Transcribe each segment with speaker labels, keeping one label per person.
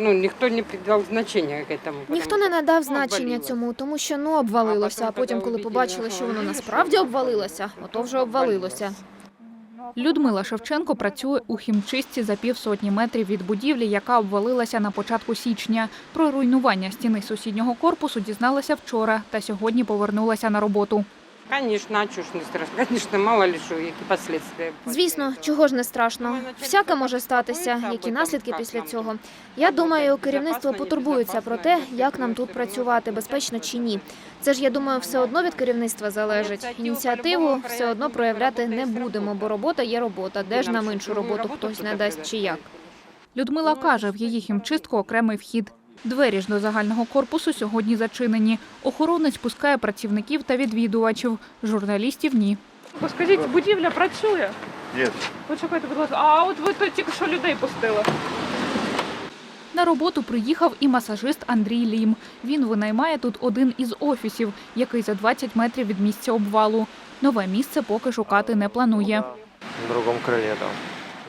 Speaker 1: Ну, никто не придал значения к этому.
Speaker 2: Ніхто не надав
Speaker 1: ну,
Speaker 2: значення цьому, тому що ну обвалилося. А потім, коли побачили, що воно насправді обвалилося, ото вже обвалилося.
Speaker 3: Людмила Шевченко працює у хімчистці за півсотні метрів від будівлі, яка обвалилася на початку січня. Про руйнування стіни сусіднього корпусу дізналася вчора та сьогодні повернулася на роботу.
Speaker 1: Конечно, а чё ж не страшно. Конечно, мало ли что, які последствия.
Speaker 2: Звісно, чого ж не страшно. Всяке може статися. Які наслідки після цього? Я думаю, керівництво потурбується про те, як нам тут працювати, безпечно чи ні. Це ж я думаю, все одно від керівництва залежить. Ініціативу все одно проявляти не будемо, бо робота є робота. Де ж нам іншу роботу хтось не дасть чи як?
Speaker 3: Людмила каже, в її хімчистку окремий вхід. Двері ж до загального корпусу сьогодні зачинені. Охоронець пускає працівників та відвідувачів. Журналістів ні.
Speaker 4: Скажіть, будівля працює?
Speaker 5: Ні.
Speaker 4: Почекайте, будь ласка. А от ви тут тільки що людей пустили.
Speaker 3: На роботу приїхав і масажист Андрій Лім. Він винаймає тут один із офісів, який за 20 метрів від місця обвалу. Нове місце поки шукати не планує.
Speaker 6: В другому крилі, так.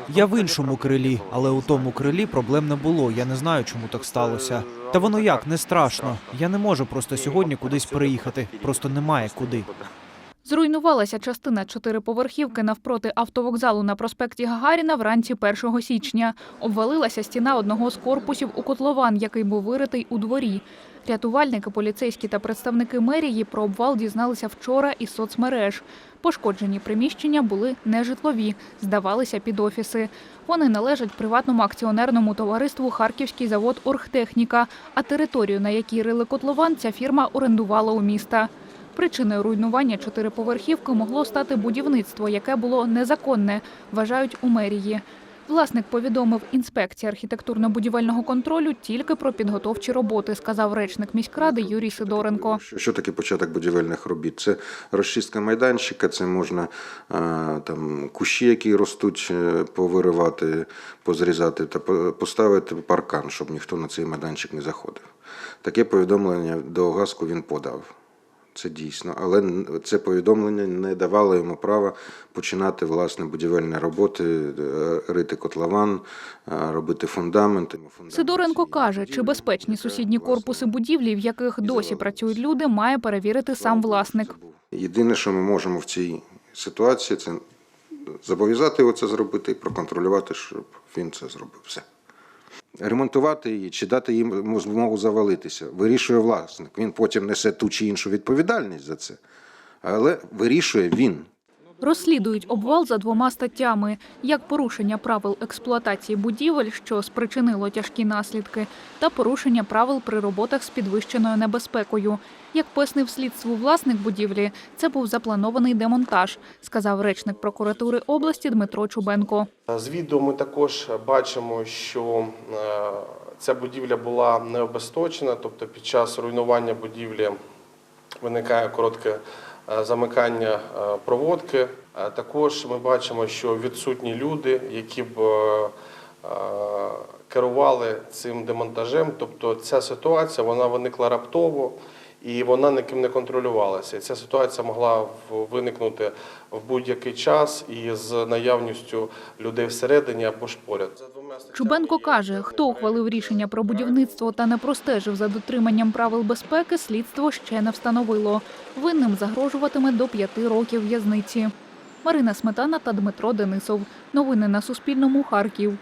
Speaker 7: Я в іншому крилі, але у тому крилі проблем не було. Я не знаю, чому так сталося. Та воно як не страшно. Я не можу просто сьогодні кудись переїхати. Просто немає куди.
Speaker 3: Зруйнувалася частина чотириповерхівки навпроти автовокзалу на проспекті Гагаріна вранці 1 січня. Обвалилася стіна одного з корпусів у котлован, який був виритий у дворі. Рятувальники, поліцейські та представники мерії про обвал дізналися вчора із соцмереж. Пошкоджені приміщення були нежитлові, здавалися під офіси. Вони належать приватному акціонерному товариству Харківський завод Оргтехніка, а територію, на якій рили котлован, ця фірма орендувала у міста. Причиною руйнування чотириповерхівки могло стати будівництво, яке було незаконне, вважають у мерії. Власник повідомив інспекції архітектурно-будівельного контролю тільки про підготовчі роботи, сказав речник міськради Юрій Сидоренко.
Speaker 8: Що, таке початок будівельних робіт? Це розчистка майданчика, це можна там кущі, які ростуть, е, повиривати, позрізати та по- поставити паркан, щоб ніхто на цей майданчик не заходив. Таке повідомлення до ГАСКу він подав. Це дійсно, але це повідомлення не давало йому права починати власне будівельні роботи, е, рити котлован, е, робити фундаменти.
Speaker 3: Сидоренко каже, чи безпечні сусідні корпуси будівлі, в яких досі працюють люди, має перевірити сам власник.
Speaker 8: Єдине, що ми можемо в цій ситуації, це зобов'язати його це зробити і проконтролювати, щоб він це зробив. Все. Ремонтувати її чи дати їм змогу завалитися, вирішує власник. Він потім несе ту чи іншу відповідальність за це, але вирішує він.
Speaker 3: Розслідують обвал за двома статтями: як порушення правил експлуатації будівель, що спричинило тяжкі наслідки, та порушення правил при роботах з підвищеною небезпекою. Як пояснив слідству власник будівлі, це був запланований демонтаж, сказав речник прокуратури області Дмитро Чубенко.
Speaker 9: З відео ми також бачимо, що е, ця будівля була не обесточена, тобто під час руйнування будівлі виникає коротке замикання е, проводки. Е, Також ми бачимо, що відсутні люди, які б е, е, керували цим демонтажем. Тобто ця ситуація вона виникла раптово. І вона ніким не контролювалася. І ця ситуація могла виникнути в будь-який час і з наявністю людей всередині або ж поряд.
Speaker 3: Чубенко каже, хто ухвалив рішення про будівництво та не простежив за дотриманням правил безпеки, слідство ще не встановило. Винним загрожуватиме до п'яти років в'язниці. Марина Сметана та Дмитро Денисов. Новини на Суспільному. Харків.